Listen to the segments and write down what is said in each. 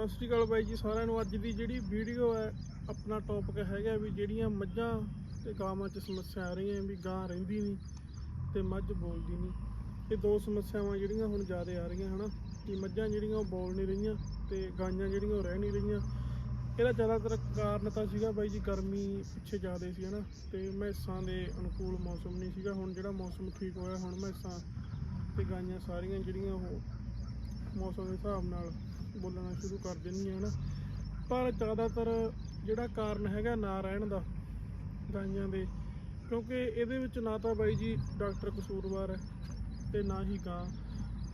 ਸਤਿ ਸ਼੍ਰੀ ਅਕਾਲ ਬਾਈ ਜੀ ਸਾਰਿਆਂ ਨੂੰ। ਅੱਜ ਦੀ ਜਿਹੜੀ ਵੀਡੀਓ ਹੈ, ਆਪਣਾ ਟੌਪਿਕ ਹੈਗਾ ਵੀ ਜਿਹੜੀਆਂ ਮੱਝਾਂ ਤੇ ਗਾਵਾਂ 'ਚ ਸਮੱਸਿਆ ਆ ਰਹੀਆਂ, ਵੀ ਗਾਂ ਰਹਿੰਦੀ ਨਹੀਂ ਤੇ ਮੱਝ ਬੋਲਦੀ ਨਹੀਂ ਇਹ ਦੋ ਸਮੱਸਿਆਵਾਂ ਜਿਹੜੀਆਂ ਹੁਣ ਜ਼ਿਆਦਾ ਆ ਰਹੀਆਂ, ਹਨਾ? ਕਿ ਮੱਝਾਂ ਜਿਹੜੀਆਂ ਉਹ ਬੋਲ ਨਹੀਂ ਰਹੀਆਂ ਤੇ ਗਾਈਆਂ ਜਿਹੜੀਆਂ ਉਹ ਰਹਿ ਨਹੀਂ ਰਹੀਆਂ। ਇਹਦਾ ਜ਼ਿਆਦਾਤਰ ਕਾਰਨ ਤਾਂ ਸੀਗਾ ਬਾਈ ਜੀ ਗਰਮੀ ਪਿੱਛੇ ਜ਼ਿਆਦਾ ਸੀ, ਹਨਾ? ਤੇ ਮੈਸਾਂ ਦੇ ਅਨੁਕੂਲ ਮੌਸਮ ਨਹੀਂ ਸੀਗਾ। ਹੁਣ ਜਿਹੜਾ ਮੌਸਮ ਠੀਕ ਹੋਇਆ, ਹੁਣ ਮੈਸਾਂ ਤੇ ਗਾਈਆਂ ਸਾਰੀਆਂ ਜਿਹੜੀਆਂ ਉਹ ਮੌਸਮ ਦੇ ਹਿਸਾਬ ਨਾਲ ਬੋਲਣਾ ਸ਼ੁਰੂ ਕਰ ਦਿੰਦੀਆਂ ਹਨ। ਪਰ ਜ਼ਿਆਦਾਤਰ ਜਿਹੜਾ ਕਾਰਨ ਹੈਗਾ ਨਾ ਰਹਿਣ ਦਾ ਗਾਈਆਂ ਦੇ, ਕਿਉਂਕਿ ਇਹਦੇ ਵਿੱਚ ਨਾ ਤਾਂ ਬਾਈ ਜੀ ਡਾਕਟਰ ਕਸੂਰਵਾਰ ਹੈ ਤੇ ਨਾ ਹੀ ਗਾਂ।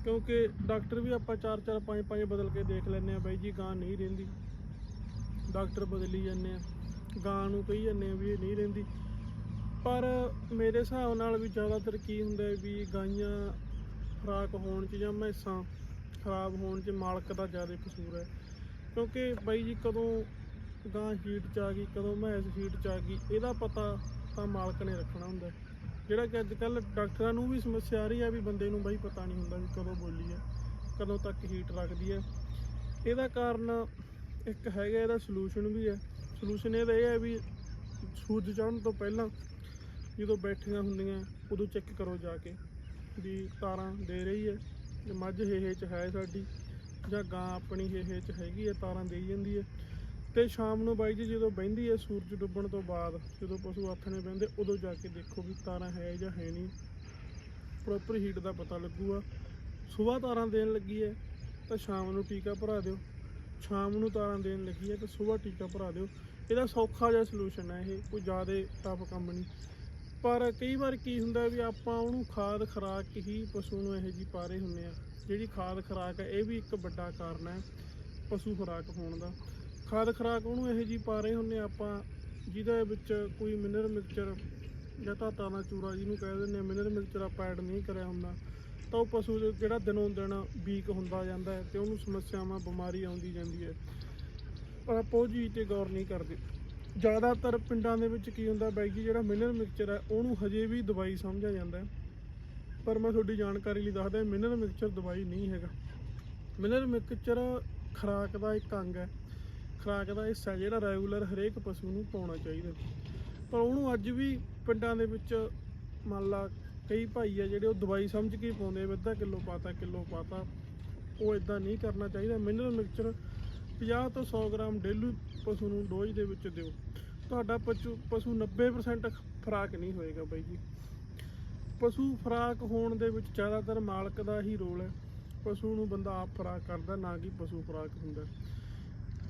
ਕਿਉਂਕਿ ਡਾਕਟਰ ਵੀ ਆਪਾਂ 4 4 5 5 ਬਦਲ ਕੇ ਦੇਖ ਲੈਂਦੇ ਆ ਬਾਈ ਜੀ, ਗਾਂ ਨਹੀਂ ਰਹਿੰਦੀ। ਡਾਕਟਰ ਬਦਲੀ ਜਾਂਦੇ ਆ। ਗਾਂ ਨੂੰ ਕਹੀ ਜਾਂਦੇ ਆ ਵੀ ਇਹ ਨਹੀਂ ਰਹਿੰਦੀ। ਪਰ ਮੇਰੇ ਹਿਸਾਬ ਨਾਲ ਵੀ ਜ਼ਿਆਦਾਤਰ ਕੀ ਹੁੰਦਾ ਵੀ ਗਾਈਆਂ ਖਰਾਕ ਹੋਣ 'ਚ ਜਾਂ ਮੈਸਾਂ ਖਰਾਬ ਹੋਣ 'ਚ ਮਾਲਕ ਦਾ ਜ਼ਿਆਦਾ ਕਸੂਰ ਹੈ। ਕਿਉਂਕਿ ਬਾਈ ਜੀ ਕਦੋਂ ਗਾਂ ਹੀਟ 'ਚ ਆ ਗਈ, ਕਦੋਂ ਮੈਸ ਹੀਟ 'ਚ ਆ ਗਈ, ਇਹਦਾ ਪਤਾ ਤਾਂ ਮਾਲਕ ਨੇ ਰੱਖਣਾ ਹੁੰਦਾ। ਜਿਹੜਾ ਕਿ ਅੱਜ ਕੱਲ ਡਾਕਟਰਾਂ ਨੂੰ ਵੀ ਸਮੱਸਿਆ ਆ ਰਹੀ ਹੈ ਵੀ ਬੰਦੇ ਨੂੰ ਬਾਈ ਪਤਾ ਨਹੀਂ ਹੁੰਦਾ ਵੀ ਕਦੋਂ ਬੋਲੀ ਹੈ ਕਦੋਂ ਤੱਕ ਹੀਟ ਰੱਖਦੀ ਹੈ ਇਹਦਾ ਕਾਰਨ ਇੱਕ ਹੈਗਾ, ਇਹਦਾ ਸੋਲੂਸ਼ਨ ਵੀ ਹੈ ਸੋਲੂਸ਼ਨ ਇਹਦਾ ਇਹ ਹੈ ਵੀ ਸੂਰਜ ਚੜ੍ਹਨ ਤੋਂ ਪਹਿਲਾਂ ਜਦੋਂ ਬੈਠੀਆਂ ਹੁੰਦੀਆਂ, ਉਦੋਂ ਚੈੱਕ ਕਰੋ ਜਾ ਕੇ ਵੀ ਤਾਰਾਂ ਦੇ ਰਹੀ ਹੈ ਜੇ ਮੱਝ ਹੇਹੇ ਚ ਹੈ ਸਾਡੀ, ਜਾਂ ਗਾਂ ਆਪਣੀ ਹੇਹੇ ਚ ਹੈਗੀ ਹੈ ਤਾਰਾਂ ਦੇਈ ਜਾਂਦੀ ਹੈ ਤੇ ਸ਼ਾਮ ਨੂੰ ਬਾਈ ਜੀ ਜਦੋਂ ਬਹਿੰਦੀ ਹੈ ਸੂਰਜ ਡੁੱਬਣ ਤੋਂ ਬਾਅਦ, ਜਦੋਂ ਪਸ਼ੂ ਆਥਣੇ ਬਹਿੰਦੇ, ਉਦੋਂ ਜਾ ਕੇ ਦੇਖੋ ਵੀ ਤਾਰਾਂ ਹੈ ਜਾਂ ਹੈ ਨਹੀਂ। ਪ੍ਰੋਪਰ ਹੀਟ ਦਾ ਪਤਾ ਲੱਗੂਗਾ ਸਵੇਰ ਤਾਰਾਂ ਦੇਣ ਲੱਗੀ ਹੈ ਤਾਂ ਸ਼ਾਮ ਨੂੰ ਟੀਕਾ ਭਰਾ ਦਿਓ। ਸ਼ਾਮ ਨੂੰ ਤਾਰਾਂ ਦੇਣ ਲੱਗੀ ਹੈ ਤਾਂ ਸਵੇਰ ਟੀਕਾ ਭਰਾ ਦਿਓ। ਇਹਦਾ ਸੌਖਾ ਜਿਹਾ ਸੋਲੂਸ਼ਨ ਹੈ ਇਹ, ਕੋਈ ਜ਼ਿਆਦਾ ਟਫ ਕੰਮ ਨਹੀਂ। ਪਰ ਕਈ ਵਾਰ ਕੀ ਹੁੰਦਾ ਵੀ ਆਪਾਂ ਉਹਨੂੰ ਖਾਦ ਖਰਾਕ ਹੀ ਪਸ਼ੂ ਨੂੰ ਇਹੋ ਜੀ ਪਾ ਰਹੇ ਹੁੰਦੇ ਆ। ਜਿਹੜੀ ਖਾਦ ਖਰਾਕ ਹੈ ਇਹ ਵੀ ਇੱਕ ਵੱਡਾ ਕਾਰਨ ਹੈ ਪਸ਼ੂ ਖੁਰਾਕ ਹੋਣ ਦਾ। ਖਾਦ ਖਰਾਕ ਉਹਨੂੰ ਇਹੋ ਜੀ ਪਾ ਰਹੇ ਹੁੰਦੇ ਆ, ਆਪਾਂ ਜਿਹਦੇ ਵਿੱਚ ਕੋਈ ਮਿਨਰਲ ਮਿਕਸਚਰ ਜਾਂ ਧਾਤਾਂ ਦਾ ਚੂਰਾ ਜਿਹਨੂੰ ਕਹਿ ਦਿੰਦੇ ਆ ਮਿਨਰਲ ਮਿਕਸਚਰ ਆਪਾਂ ਐਡ ਨਹੀਂ ਕਰਿਆ ਹੁੰਦਾ, ਤਾਂ ਉਹ ਪਸ਼ੂ ਜਿਹੜਾ ਦਿਨੋਂ ਦਿਨ ਵੀਕ ਹੁੰਦਾ ਜਾਂਦਾ ਹੈ ਤੇ ਉਹਨੂੰ ਸਮੱਸਿਆਵਾਂ, ਬਿਮਾਰੀ ਆਉਂਦੀ ਜਾਂਦੀ ਹੈ। ਪਰ ਆਪਾਂ ਉਹ ਚੀਜ਼ ਤੇ ਗੌਰ ਨਹੀਂ ਕਰਦੇ। ਜ਼ਿਆਦਾਤਰ ਪਿੰਡਾਂ ਦੇ ਵਿੱਚ ਕੀ ਹੁੰਦਾ ਬਾਈ ਜੀ, ਜਿਹੜਾ ਮਿਨਰਲ ਮਿਕਸਚਰ ਹੈ, ਉਹਨੂੰ ਹਜੇ ਵੀ ਦਵਾਈ ਸਮਝਿਆ ਜਾਂਦਾ ਪਰ ਮੈਂ ਤੁਹਾਡੀ ਜਾਣਕਾਰੀ ਲਈ ਦੱਸਦਾ, ਮਿਨਰਲ ਮਿਕਸਚਰ ਦਵਾਈ ਨਹੀਂ ਹੈਗਾ। ਮਿਨਰਲ ਮਿਕਸਚਰ ਖੁਰਾਕ ਦਾ ਇੱਕ ਅੰਗ ਹੈ। ਖੁਰਾਕ ਦਾ ਹਿੱਸਾ ਜਿਹੜਾ ਰੈਗੂਲਰ ਹਰੇਕ ਪਸ਼ੂ ਨੂੰ ਪਾਉਣਾ ਚਾਹੀਦਾ ਪਰ ਉਹਨੂੰ ਅੱਜ ਵੀ ਪਿੰਡਾਂ ਦੇ ਵਿੱਚ ਮੰਨ ਲਾ ਕਈ ਭਾਈ ਆ ਜਿਹੜੇ ਉਹ ਦਵਾਈ ਸਮਝ ਕੇ ਪਾਉਂਦੇ ਆ, ਵੀ ਅੱਧਾ ਕਿਲੋ ਪਾਤਾ ਕਿਲੋ ਪਾਤਾ। ਉਹ ਇਦਾਂ ਨਹੀਂ ਕਰਨਾ ਚਾਹੀਦਾ। ਮਿਨਰਲ ਮਿਕਸਚਰ 50 ਤੋਂ 100 ਗ੍ਰਾਮ ਡੇਲੀ ਪਸ਼ੂ ਨੂੰ ਡੋਜ਼ ਦੇ ਵਿੱਚ ਦਿਓ। ਤੁਹਾਡਾ ਪਸ਼ੂ ਪਸ਼ੂ 90% ਖੁਰਾਕ ਨਹੀਂ ਹੋਏਗਾ ਬਾਈ ਜੀ। ਪਸ਼ੂ ਖੁਰਾਕ ਹੋਣ ਦੇ ਵਿੱਚ ਜ਼ਿਆਦਾਤਰ ਮਾਲਕ ਦਾ ਹੀ ਰੋਲ ਹੈ। ਪਸ਼ੂ ਨੂੰ ਬੰਦਾ ਆਪ ਖੁਰਾਕ ਕਰਦਾ, ਨਾ ਕਿ ਪਸ਼ੂ ਖੁਰਾਕ ਹੁੰਦਾ।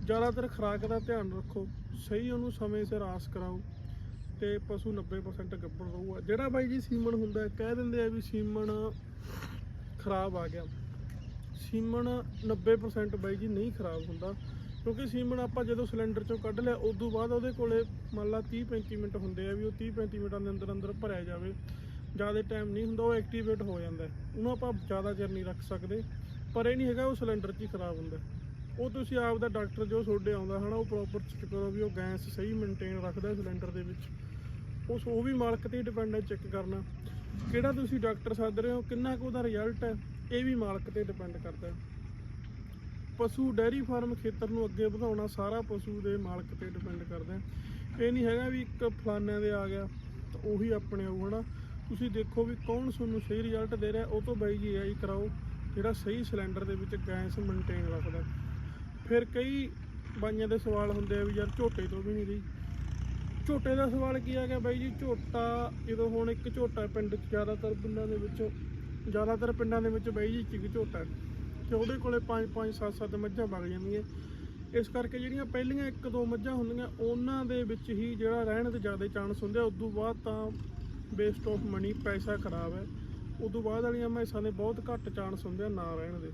ਜ਼ਿਆਦਾਤਰ ਖੁਰਾਕ ਦਾ ਧਿਆਨ ਰੱਖੋ। ਸਹੀ ਉਹਨੂੰ ਸਮੇਂ ਸਿਰ ਆਸ ਕਰਾਓ ਤੇ ਪਸ਼ੂ 90% ਗੱਭਣ ਰਹੂਗਾ। ਜਿਹੜਾ ਬਾਈ ਜੀ ਸੀਮਣ ਹੁੰਦਾ ਕਹਿ ਦਿੰਦੇ ਆ ਵੀ ਸੀਮਣ ਖਰਾਬ ਆ ਗਿਆ। ਸੀਮਣ 90% ਬਾਈ ਜੀ ਨਹੀਂ ਖਰਾਬ ਹੁੰਦਾ। ਕਿਉਂਕਿ ਸੀਮਨ ਆਪਾਂ ਜਦੋਂ ਸਿਲੰਡਰ ਚੋਂ ਕੱਢ ਲਿਆ ਉਸ ਤੋਂ ਬਾਅਦ ਉਹਦੇ ਕੋਲੇ ਮੰਨ ਲਾ 30 35 ਮਿੰਟ ਹੁੰਦੇ ਆ ਵੀ ਉਹ 30 35 ਮਿੰਟਾਂ ਦੇ ਅੰਦਰ ਅੰਦਰ ਭਰਿਆ ਜਾਵੇ। ਜ਼ਿਆਦਾ ਟਾਈਮ ਨਹੀਂ ਹੁੰਦਾ, ਉਹ ਐਕਟੀਵੇਟ ਹੋ ਜਾਂਦਾ ਉਹਨੂੰ ਆਪਾਂ ਜ਼ਿਆਦਾ ਚਿਰ ਨਹੀਂ ਰੱਖ ਸਕਦੇ। ਪਰ ਇਹ ਨਹੀਂ ਹੈਗਾ, ਉਹ ਸਿਲੰਡਰ 'ਚ ਹੀ ਖਰਾਬ ਹੁੰਦਾ ਉਹ ਤੁਸੀਂ ਆਪ ਦਾ ਡਾਕਟਰ ਜੋ ਤੁਹਾਡੇ ਆਉਂਦਾ ਹਨਾ, ਉਹ ਪ੍ਰੋਪਰ ਚੈੱਕ ਕਰੋ ਵੀ ਉਹ ਗੈਸ ਸਹੀ ਮੇਨਟੇਨ ਰੱਖਦਾ ਸਿਲੰਡਰ ਦੇ ਵਿੱਚ। ਉਸ, ਉਹ ਵੀ ਮਾਲਕ ਤੇ ਡਿਪੈਂਡ ਹੈ ਚੈੱਕ ਕਰਨਾ। ਕਿਹੜਾ ਤੁਸੀਂ ਡਾਕਟਰ ਸੱਦ ਰਹੇ ਹੋ, ਕਿੰਨਾ ਕੁ ਉਹਦਾ ਰਿਜ਼ਲਟ ਹੈ, ਇਹ ਵੀ ਮਾਲਕ ਤੇ ਡਿਪੈਂਡ ਕਰਦਾ ਹੈ। ਪਸ਼ੂ ਡੈਰੀ ਫਾਰਮ ਖੇਤਰ ਨੂੰ ਅੱਗੇ ਵਧਾਉਣਾ ਸਾਰਾ ਪਸ਼ੂ ਦੇ ਮਾਲਕ ਤੇ ਡਿਪੈਂਡ ਕਰਦਾ ਇਹ ਨਹੀਂ ਹੈਗਾ ਵੀ ਇੱਕ ਫਲਾਨਿਆਂ ਦੇ ਆ ਗਿਆ ਤਾਂ ਉਹੀ ਆਪਣੇ ਆਊ, ਹਨਾ? ਤੁਸੀਂ ਦੇਖੋ ਵੀ ਕੌਣ ਤੁਹਾਨੂੰ ਸਹੀ ਰਿਜ਼ਲਟ ਦੇ ਰਿਹਾ, ਉਹ ਤੋਂ ਬਾਈ ਜੀ ਆਈ ਕਰਾਓ, ਜਿਹੜਾ ਸਹੀ ਸਿਲੰਡਰ ਦੇ ਵਿੱਚ ਗੈਸ ਮੇਨਟੇਨ ਰੱਖਦਾ। ਫਿਰ ਕਈ ਬਾਈਆਂ ਦੇ ਸਵਾਲ ਹੁੰਦੇ ਆ ਵੀ ਯਾਰ ਝੋਟੇ ਤੋਂ ਵੀ ਨਹੀਂ ਰਹੀ। ਝੋਟੇ ਦਾ ਸਵਾਲ ਕੀ ਆ ਗਿਆ ਬਾਈ ਜੀ? ਝੋਟਾ ਜਦੋਂ ਹੁਣ ਇੱਕ ਝੋਟਾ ਪਿੰਡ ਜ਼ਿਆਦਾਤਰ ਪਿੰਡਾਂ ਦੇ ਵਿੱਚ ਜ਼ਿਆਦਾਤਰ ਪਿੰਡਾਂ ਦੇ ਵਿੱਚ ਬਾਈ ਜੀ ਇੱਕ ਝੋਟਾ ਤੇ ਉਹਦੇ ਕੋਲੇ 5 5 7 7 ਮੱਝਾਂ ਵਗ ਜਾਂਦੀਆਂ। ਇਸ ਕਰਕੇ ਜਿਹੜੀਆਂ ਪਹਿਲੀਆਂ ਇੱਕ ਦੋ ਮੱਝਾਂ ਹੁੰਦੀਆਂ, ਉਹਨਾਂ ਦੇ ਵਿੱਚ ਹੀ ਜਿਹੜਾ ਰਹਿਣ ਦੇ ਜ਼ਿਆਦਾ ਚਾਂਸ ਹੁੰਦੇ ਆ, ਉਦੋਂ ਬਾਅਦ ਤਾਂ ਵੇਸਟ ਆਫ ਮਨੀ ਪੈਸਾ ਖਰਾਬ ਹੈ। ਉਦੋਂ ਬਾਅਦ ਵਾਲੀਆਂ ਮੈਸਾਂ ਦੇ ਬਹੁਤ ਘੱਟ ਚਾਂਸ ਹੁੰਦੇ ਆ ਨਾ ਰਹਿਣ ਦੇ।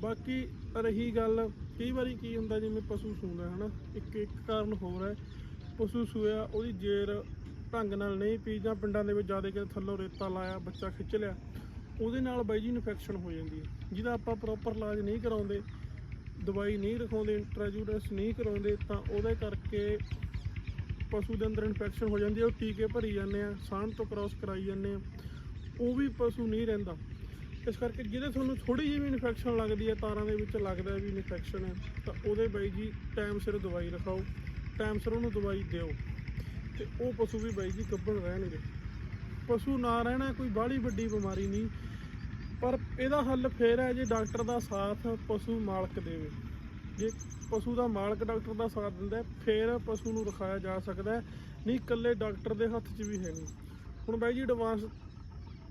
ਬਾਕੀ ਰਹੀ ਗੱਲ, ਕਈ ਵਾਰੀ ਕੀ ਹੁੰਦਾ ਜਿਵੇਂ ਪਸ਼ੂ ਸੂੰਦਾ, ਹਨਾ? ਇੱਕ ਇੱਕ ਕਾਰਨ ਹੋਰ ਹੈ, ਪਸ਼ੂ ਸੂਇਆ, ਉਹਦੀ ਜੇਰ ਢੰਗ ਨਾਲ ਨਹੀਂ ਪੀ ਜਾਂ ਪਿੰਡਾਂ ਦੇ ਵਿੱਚ ਜ਼ਿਆਦਾ ਕਿ ਥੱਲੋਂ ਰੇਤਾ ਲਾਇਆ, ਬੱਚਾ ਖਿੱਚ ਲਿਆ ਉਹਦੇ ਨਾਲ ਬਾਈ ਜੀ ਇਨਫੈਕਸ਼ਨ ਹੋ ਜਾਂਦੀ ਹੈ। ਜਿਹਦਾ ਆਪਾਂ ਪ੍ਰੋਪਰ ਇਲਾਜ ਨਹੀਂ ਕਰਾਉਂਦੇ, ਦਵਾਈ ਨਹੀਂ ਰਖਾਉਂਦੇ ਇੰਟਰਾਜੂਡਸ ਨਹੀਂ ਕਰਾਉਂਦੇ, ਤਾਂ ਉਹਦੇ ਕਰਕੇ ਪਸ਼ੂ ਦੇ ਅੰਦਰ ਇਨਫੈਕਸ਼ਨ ਹੋ ਜਾਂਦੀ ਹੈ। ਉਹ ਟੀਕੇ ਭਰੀ ਜਾਂਦੇ ਆ ਸਾਹ ਤੋਂ ਕ੍ਰਾਸ ਕਰਾਈ ਜਾਂਦੇ ਆ। ਉਹ ਵੀ ਪਸ਼ੂ ਨਹੀਂ ਰਹਿੰਦਾ। ਇਸ ਕਰਕੇ ਜਿਹਦੇ ਤੁਹਾਨੂੰ ਥੋੜੀ ਜਿਹੀ ਵੀ ਇਨਫੈਕਸ਼ਨ ਲੱਗਦੀ ਹੈ, ਤਾਰਾਂ ਦੇ ਵਿੱਚ ਲੱਗਦਾ ਵੀ ਇਨਫੈਕਸ਼ਨ ਹੈ, ਤਾਂ ਉਹਦੇ ਬਾਈ ਜੀ ਟਾਈਮ ਸਿਰ ਦਵਾਈ ਰਖਾਓ ਟਾਈਮ ਸਿਰ ਉਹਨੂੰ ਦਵਾਈ ਦਿਓ। ਤੇ ਉਹ ਪਸ਼ੂ ਵੀ ਬਾਈ ਜੀ ਗੱਭਣ ਰਹਿਣਗੇ। ਪਸ਼ੂ ਨਾ ਰਹਿਣਾ ਕੋਈ ਬਾਹਲੀ ਵੱਡੀ ਬਿਮਾਰੀ ਨਹੀਂ। ਪਰ ਇਹਦਾ ਹੱਲ ਫੇਰ ਹੈ ਜੇ ਡਾਕਟਰ ਦਾ ਸਾਥ ਪਸ਼ੂ ਮਾਲਕ ਦੇਵੇ। ਜੇ ਪਸ਼ੂ ਦਾ ਮਾਲਕ ਡਾਕਟਰ ਦਾ ਸਾਥ ਦਿੰਦਾ ਹੈ, ਫਿਰ ਪਸ਼ੂ ਨੂੰ ਰਖਾਇਆ ਜਾ ਸਕਦਾ ਨਹੀਂ ਇਕੱਲੇ ਡਾਕਟਰ ਦੇ ਹੱਥ 'ਚ ਵੀ ਹੈ ਨਹੀਂ। ਹੁਣ ਬਾਈ ਜੀ ਐਡਵਾਂਸ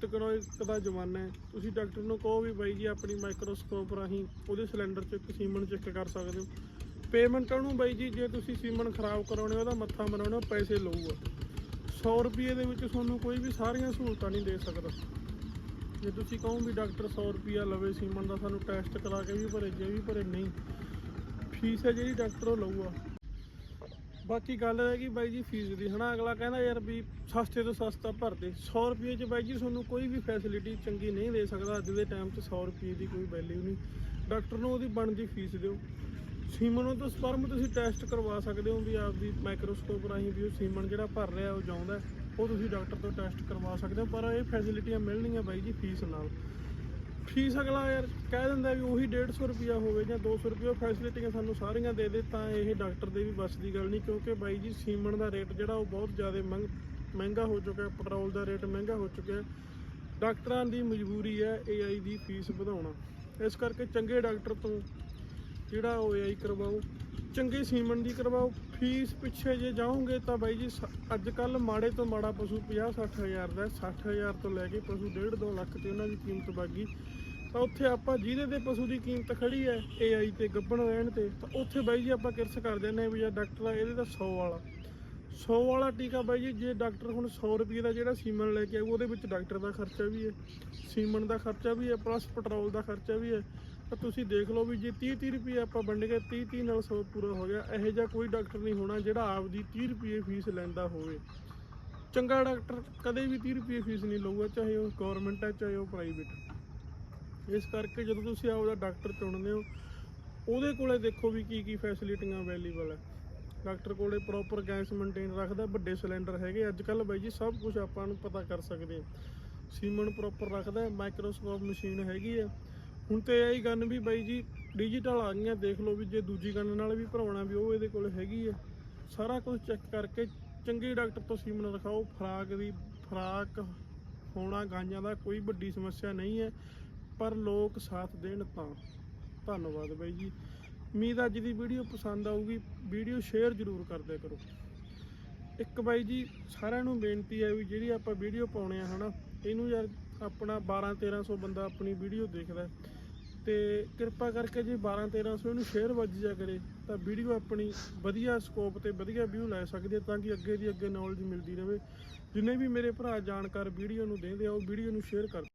ਤਕਨੀਕ ਦਾ ਜ਼ਮਾਨਾ ਹੈ। ਤੁਸੀਂ ਡਾਕਟਰ ਨੂੰ ਕਹੋ ਵੀ ਬਾਈ ਜੀ ਆਪਣੀ ਮਾਈਕਰੋਸਕੋਪ ਰਾਹੀਂ ਉਹਦੇ ਸਿਲੰਡਰ 'ਚ ਇੱਕ ਸੀਮਨ ਚੈੱਕ ਕਰ ਸਕਦੇ ਹੋ। ਪੇਮੈਂਟ ਉਹਨੂੰ ਬਾਈ ਜੀ ਜੇ ਤੁਸੀਂ ਸੀਮਨ ਖਰਾਬ ਕਰਾਉਣੇ ਉਹਦਾ ਮੱਥਾ ਮਰਾਉਣਾ ਪੈਸੇ ਲਊਗਾ। 100 ਰੁਪਏ ਦੇ ਵਿੱਚ ਤੁਹਾਨੂੰ ਕੋਈ ਵੀ ਸਾਰੀਆਂ ਸਹੂਲਤਾਂ ਨਹੀਂ ਦੇ ਸਕਦਾ। ਜੇ ਤੁਸੀਂ ਕਹੋ ਵੀ ਡਾਕਟਰ 100 ਰੁਪਿਆ ਲਵੇ, ਸੀਮਨ ਦਾ ਸਾਨੂੰ ਟੈਸਟ ਕਰਾ ਕੇ ਵੀ ਭਰੇ, ਜੇ ਵੀ ਭਰੇ, ਨਹੀਂ। ਫੀਸ ਹੈ ਜਿਹੜੀ ਡਾਕਟਰ ਉਹ ਲਊਗਾ। ਬਾਕੀ ਗੱਲ ਹੈ ਕਿ ਬਾਈ ਜੀ ਫੀਸ ਦੀ, ਹਨਾ, ਅਗਲਾ ਕਹਿੰਦਾ ਯਾਰ ਵੀ ਸਸਤੇ ਤੋਂ ਸਸਤਾ ਭਰਦੇ 100 ਰੁਪਏ 'ਚ ਬਾਈ ਜੀ ਤੁਹਾਨੂੰ ਕੋਈ ਵੀ ਫੈਸਿਲਿਟੀ ਚੰਗੀ ਨਹੀਂ ਦੇ ਸਕਦਾ, ਅੱਜ ਦੇ ਟਾਈਮ 'ਚ 100 ਰੁਪਏ ਦੀ ਕੋਈ ਵੈਲਿਊ ਨਹੀਂ। ਡਾਕਟਰ ਨੂੰ ਉਹਦੀ ਬਣਦੀ ਫੀਸ ਦਿਓ। ਸੀਮਨ ਤੋਂ ਸਪਰਮ ਤੁਸੀਂ ਟੈਸਟ ਕਰਵਾ ਸਕਦੇ ਹੋ ਵੀ ਆਪਦੀ ਮਾਈਕਰੋਸਕੋਪ ਰਾਹੀਂ ਵੀ ਉਹ ਸੀਮਨ ਜਿਹੜਾ ਭਰ ਰਿਹਾ, ਉਹ ਜਾਉਂਦਾ ਉਹ ਤੁਸੀਂ ਡਾਕਟਰ ਤੋਂ ਟੈਸਟ ਕਰਵਾ ਸਕਦੇ ਹੋ, ਪਰ ਇਹ ਫੈਸਿਲਿਟੀਆਂ ਮਿਲਣਗੀਆਂ ਬਾਈ ਜੀ ਫੀਸ ਨਾਲ। ਫੀਸ ਅਗਲਾ ਯਾਰ ਕਹਿ ਦਿੰਦਾ ਵੀ ਉਹੀ 150 ਰੁਪਿਆ ਹੋਵੇ ਜਾਂ 200 ਰੁਪਿਆ ਫੈਸਿਲਿਟੀਆਂ ਸਾਨੂੰ ਸਾਰੀਆਂ ਦੇ ਦੇ, ਤਾਂ ਇਹ ਡਾਕਟਰ ਦੇ ਵੀ ਬਸ ਦੀ ਗੱਲ ਨਹੀਂ, ਕਿਉਂਕਿ ਬਾਈ ਜੀ ਸੀਮਨ ਦਾ ਰੇਟ ਜਿਹੜਾ ਉਹ ਬਹੁਤ ਜ਼ਿਆਦਾ ਮਹਿੰ- ਮਹਿੰਗਾ ਹੋ ਚੁੱਕਾ ਹੈ ਪੈਟਰੋਲ ਦਾ ਰੇਟ ਮਹਿੰਗਾ ਹੋ ਚੁੱਕਿਆ। ਹੈ ਡਾਕਟਰਾਂ ਦੀ ਮਜਬੂਰੀ ਹੈ ਏਆਈ ਦੀ ਫੀਸ ਵਧਾਉਣਾ। ਇਸ ਕਰਕੇ ਚੰਗੇ ਡਾਕਟਰ ਤੋਂ ਜਿਹੜਾ ਉਹ ਏਆਈ ਕਰਵਾਓ? ਚੰਗੇ ਸੀਮਨ ਦੀ ਕਰਵਾਓ। ਫੀਸ ਪਿੱਛੇ ਜੇ ਜਾਓਗੇ ਤਾਂ ਬਾਈ ਜੀ ਸ- ਅੱਜ ਕੱਲ ਮਾੜੇ ਤੋਂ ਮਾੜਾ ਪਸ਼ੂ 50 60 ਹਜ਼ਾਰ ਦਾ 60 ਹਜ਼ਾਰ ਤੋਂ ਲੈ ਕੇ ਪਸ਼ੂ 1.5 2 ਲੱਖ ਤੇ ਉਹਨਾਂ ਦੀ ਕੀਮਤ ਬਾਗੀ ਤਾਂ ਉੱਥੇ ਆਪਾਂ ਜਿਹਦੇ ਤੇ ਪਸ਼ੂ ਦੀ ਕੀਮਤ ਖੜੀ ਹੈ ਏਆਈ ਤੇ ਗੱਬਣ ਰਹਿਣ ਤੇ, ਤਾਂ ਉੱਥੇ ਬਾਈ ਜੀ ਆਪਾਂ ਕਿਰਸ ਕਰ ਦਿੰਦੇ ਹਾਂ ਵੀ ਯਾਰ ਡਾਕਟਰ ਆ, ਇਹਦੇ ਤਾਂ 100 ਵਾਲਾ। 100 ਵਾਲਾ ਟੀਕਾ ਬਾਈ ਜੀ, ਜੇ ਡਾਕਟਰ ਹੁਣ 100 ਰੁਪਏ ਦਾ ਜਿਹੜਾ ਸੀਮਨ ਲੈ ਕੇ ਆਊ ਉਹਦੇ ਵਿੱਚ ਡਾਕਟਰ ਦਾ ਖਰਚਾ ਵੀ ਹੈ, ਸੀਮਨ ਦਾ ਖਰਚਾ ਵੀ ਹੈ, ਪਲੱਸ ਪੈਟਰੋਲ ਦਾ ਖਰਚਾ ਵੀ ਹੈ। ਤਾਂ ਤੁਸੀਂ ਦੇਖ ਲਓ ਵੀ ਜੇ 30 30 ਰੁਪਏ ਆਪਾਂ ਵੰਡ ਗਏ 30 30 ਨਾਲ 100 ਪੂਰਾ ਹੋ ਗਿਆ। ਇਹੋ ਜਿਹਾ ਕੋਈ ਡਾਕਟਰ ਨਹੀਂ ਹੋਣਾ ਜਿਹੜਾ ਆਪਦੀ 30 ਰੁਪਏ ਫੀਸ ਲੈਂਦਾ ਹੋਵੇ। ਚੰਗਾ ਡਾਕਟਰ ਕਦੇ ਵੀ 30 ਰੁਪਏ ਫੀਸ ਨਹੀਂ ਲਊਗਾ, ਚਾਹੇ ਉਹ ਗਵਰਨਮੈਂਟ ਹੈ, ਚਾਹੇ ਉਹ ਪ੍ਰਾਈਵੇਟ ਇਸ ਕਰਕੇ ਜਦੋਂ ਤੁਸੀਂ ਆਪਦਾ ਡਾਕਟਰ ਚੁਣਦੇ ਹੋ, ਉਹਦੇ ਕੋਲੇ ਦੇਖੋ ਵੀ ਕੀ ਕੀ ਫੈਸਿਲਿਟੀਆਂ ਅਵੇਲੇਬਲ ਹੈ। ਡਾਕਟਰ ਕੋਲੇ ਪ੍ਰੋਪਰ ਗੈਸ ਮੇਨਟੇਨ ਰੱਖਦਾ, ਵੱਡੇ ਸਿਲੰਡਰ ਹੈਗੇ। ਅੱਜ ਕੱਲ ਬਾਈ ਜੀ ਸਭ ਕੁਝ ਆਪਾਂ ਨੂੰ ਪਤਾ ਕਰ ਸਕਦੇ ਹਾਂ। ਸੀਮਨ ਪ੍ਰੋਪਰ ਰੱਖਦਾ ਮਾਈਕਰੋਸਕੋਪ ਮਸ਼ੀਨ ਹੈਗੀ ਆ ਹੁਣ ਤੇ ਇਹ ਗੱਲ ਵੀ ਬਾਈ ਜੀ ਡਿਜੀਟਲ ਆ ਗਈਆਂ, ਦੇਖ ਲਓ ਵੀ ਜੇ ਦੂਜੀ ਕੰਨ ਨਾਲ ਵੀ ਭਰਾਉਣਾ ਵੀ ਉਹ ਇਹਦੇ ਕੋਲ ਹੈਗੀ ਹੈ ਸਾਰਾ ਕੁਝ ਚੈੱਕ ਕਰਕੇ ਚੰਗੇ ਡਾਕਟਰ ਤੋਂ ਸੀਮਨ ਰਖਾਓ ਖੁਰਾਕ ਦੀ ਖੁਰਾਕ ਹੋਣਾ ਗਾਈਆਂ ਦਾ ਕੋਈ ਵੱਡੀ ਸਮੱਸਿਆ ਨਹੀਂ ਹੈ, ਪਰ ਲੋਕ ਸਾਥ ਦੇਣ ਤਾਂ। ਧੰਨਵਾਦ ਬਾਈ ਜੀ। ਉਮੀਦ ਅੱਜ ਦੀ ਵੀਡੀਓ ਪਸੰਦ ਆਊਗੀ। ਵੀਡੀਓ ਸ਼ੇਅਰ ਜ਼ਰੂਰ ਕਰਦੇ ਕਰੋ। ਇੱਕ ਬਾਈ ਜੀ, ਸਾਰਿਆਂ ਨੂੰ ਬੇਨਤੀ ਹੈ ਵੀ ਜਿਹੜੀ ਆਪਾਂ ਵੀਡੀਓ ਪਾਉਣੇ ਆ ਹਨਾ, ਇਹਨੂੰ ਯਾਰ ਆਪਣਾ 12 1300 ਬੰਦਾ ਆਪਣੀ ਵੀਡੀਓ ਦੇਖਦਾ ਹੈ। ਤੇ ਕਿਰਪਾ ਕਰਕੇ ਜੇ 12 1300 ਇਹਨੂੰ ਸ਼ੇਅਰ ਵੱਜ ਜਾ ਕਰੇ, ਤਾਂ ਵੀਡੀਓ ਆਪਣੀ ਵਧੀਆ ਸਕੋਪ ਤੇ ਵਧੀਆ ਵਿਊ ਲੈ ਸਕਦੀ ਹੈ ਤਾਂ ਕਿ ਅੱਗੇ ਦੀ ਅੱਗੇ ਨੌਲੇਜ ਮਿਲਦੀ ਰਹੇ ਜਿੰਨੇ ਵੀ ਮੇਰੇ ਭਰਾ ਜਾਣਕਾਰ ਵੀਡੀਓ ਨੂੰ ਦੇਖਦੇ ਆ, ਉਹ ਵੀਡੀਓ ਨੂੰ ਸ਼ੇਅਰ ਕਰ